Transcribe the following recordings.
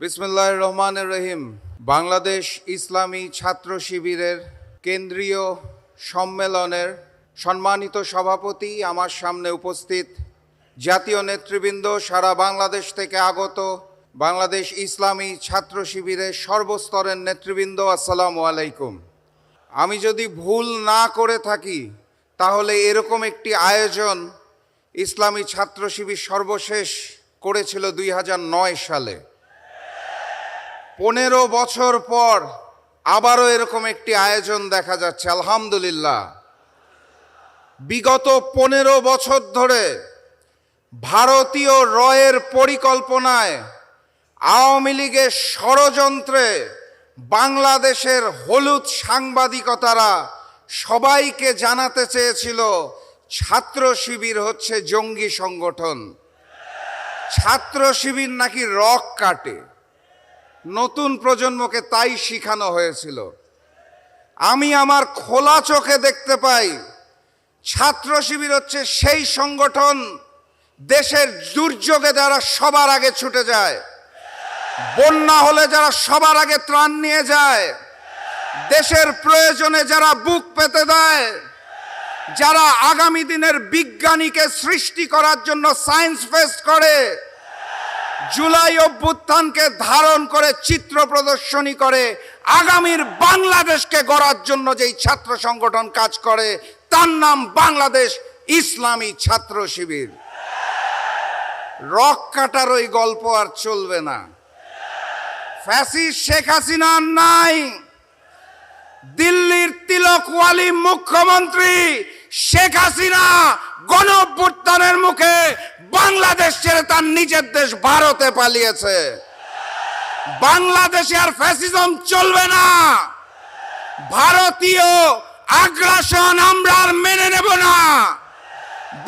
বিসমুল্লাহ রহমান রহিম। বাংলাদেশ ইসলামী ছাত্র শিবিরের কেন্দ্রীয় সম্মেলনের সম্মানিত সভাপতি আমার সামনে উপস্থিত জাতীয় নেতৃবৃন্দ সারা বাংলাদেশ থেকে আগত বাংলাদেশ ইসলামী ছাত্র শিবিরের সর্বস্তরের নেতৃবৃন্দ, আসসালামু আলাইকুম। আমি যদি ভুল না করে থাকি, তাহলে এরকম একটি আয়োজন ইসলামী ছাত্র শিবির সর্বশেষ করেছিল দুই হাজার নয় সালে। পনেরো বছর পর আবারও এরকম একটি আয়োজন দেখা যাচ্ছে, আলহামদুলিল্লাহ। বিগত পনেরো বছর ধরে ভারতীয় রয়ের পরিকল্পনায় আওয়ামী লীগের ষড়যন্ত্রে বাংলাদেশের হলুদ সাংবাদিকতারা সবাইকে জানাতে চেয়েছিল, ছাত্র শিবির হচ্ছে জঙ্গি সংগঠন। ছাত্র শিবির নাকি রক কাটে। নতুন প্রজন্মকে তাই শিখানো হয়েছিল। আমি আমার খোলা চোখে দেখতে পাই, ছাত্র শিবির হচ্ছে সেই সংগঠন দেশের দুর্যোগে যারা সবার আগে ছুটে যায়, বন্যা হলে যারা সবার আগে ত্রাণ নিয়ে যায়, দেশের প্রয়োজনে যারা বুক পেতে দেয়, যারা আগামী দিনের বিজ্ঞানীকে সৃষ্টি করার জন্য সায়েন্স ফেস্ট করে জুলাই অভ্যুত্থানকে ধারণ করে চিত্র প্রদর্শনী করে আগামীর বাংলাদেশকে গড়ার জন্য যেই ছাত্র সংগঠন কাজ করে, তার নাম বাংলাদেশ ইসলামী ছাত্র শিবির। রক কাটার ওই গল্প আর চলবে না। ফ্যাসিস শেখ হাসিনা নাই। দিল্লির তিলকওয়ালি মুখ্যমন্ত্রী শেখ হাসিনা গণ মুখে বাংলাদেশ ছেড়ে তার নিজের দেশ ভারতে পালিয়েছে। বাংলাদেশে আর ফ্যাসিজম চলবে না। ভারতীয় আগ্রাসন আমরা আর মেনে নেব না।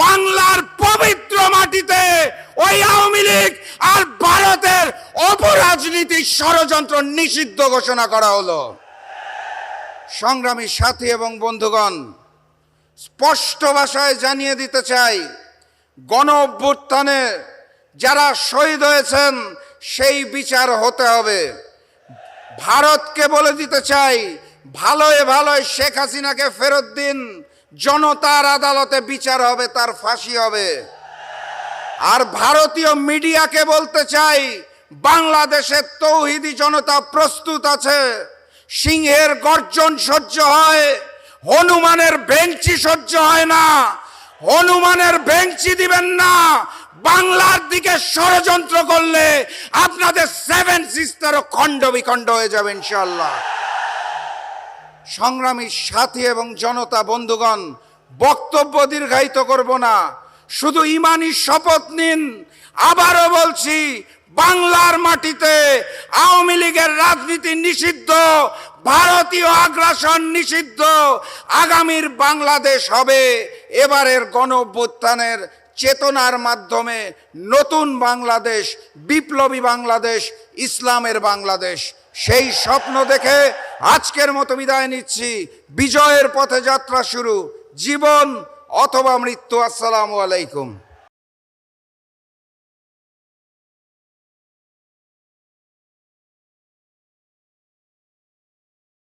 বাংলার পবিত্র মাটিতে ওই আওয়ামী লীগ আর ভারতের অপরাজনীতির ষড়যন্ত্র নিষিদ্ধ ঘোষণা করা হলো। সংগ্রামী সাথী এবং বন্ধুগণ, স্পষ্ট ভাষায় জানিয়ে দিতে চাই গণ অভ্যুত্থানে যারা শহীদ হয়েছেন, সেই বিচার হতে হবে। ভারতকে বলে দিতে চাই, ভালোয় ভালোয় শেখ হাসিনাকে ফেরত দিন। জনতার আদালতে বিচার হবে, তার ফাঁসি হবে। আর ভারতীয় মিডিয়াকে বলতে চাই, বাংলাদেশের তৌহিদি জনতা প্রস্তুত আছে। সিংহের গর্জন সহ্য হয়, হনুমানের বেঞ্চি সহ্য হয় না। হনুমানের বেঞ্চি দিবেন না। বাংলার দিকে ষড়যন্ত্র করলে আপনাদের সেভেন সিস্টারও খণ্ড বিখণ্ড হয়ে যাবে ইনশাল্লাহ সংগ্রামী সাথী এবং জনতা, বন্ধুগণ, বক্তব্য দীর্ঘায়িত করব না। শুধু ইমানি শপথ নিন। আবারও বলছি, বাংলার মাটিতে আওয়ামী লীগের রাজনীতি নিষিদ্ধ। ভারতীয় আগ্রাসন নিষিদ্ধ। আগামীর বাংলাদেশ হবে এবারের গণঅভ্যুত্থানের চেতনার মাধ্যমে নতুন বাংলাদেশ, বিপ্লবী বাংলাদেশ, ইসলামের বাংলাদেশ। সেই স্বপ্ন দেখে আজকের মতো বিদায় নিচ্ছি। বিজয়ের পথে যাত্রা শুরু। জীবন অথবা মৃত্যু। আসসালামু আলাইকুম।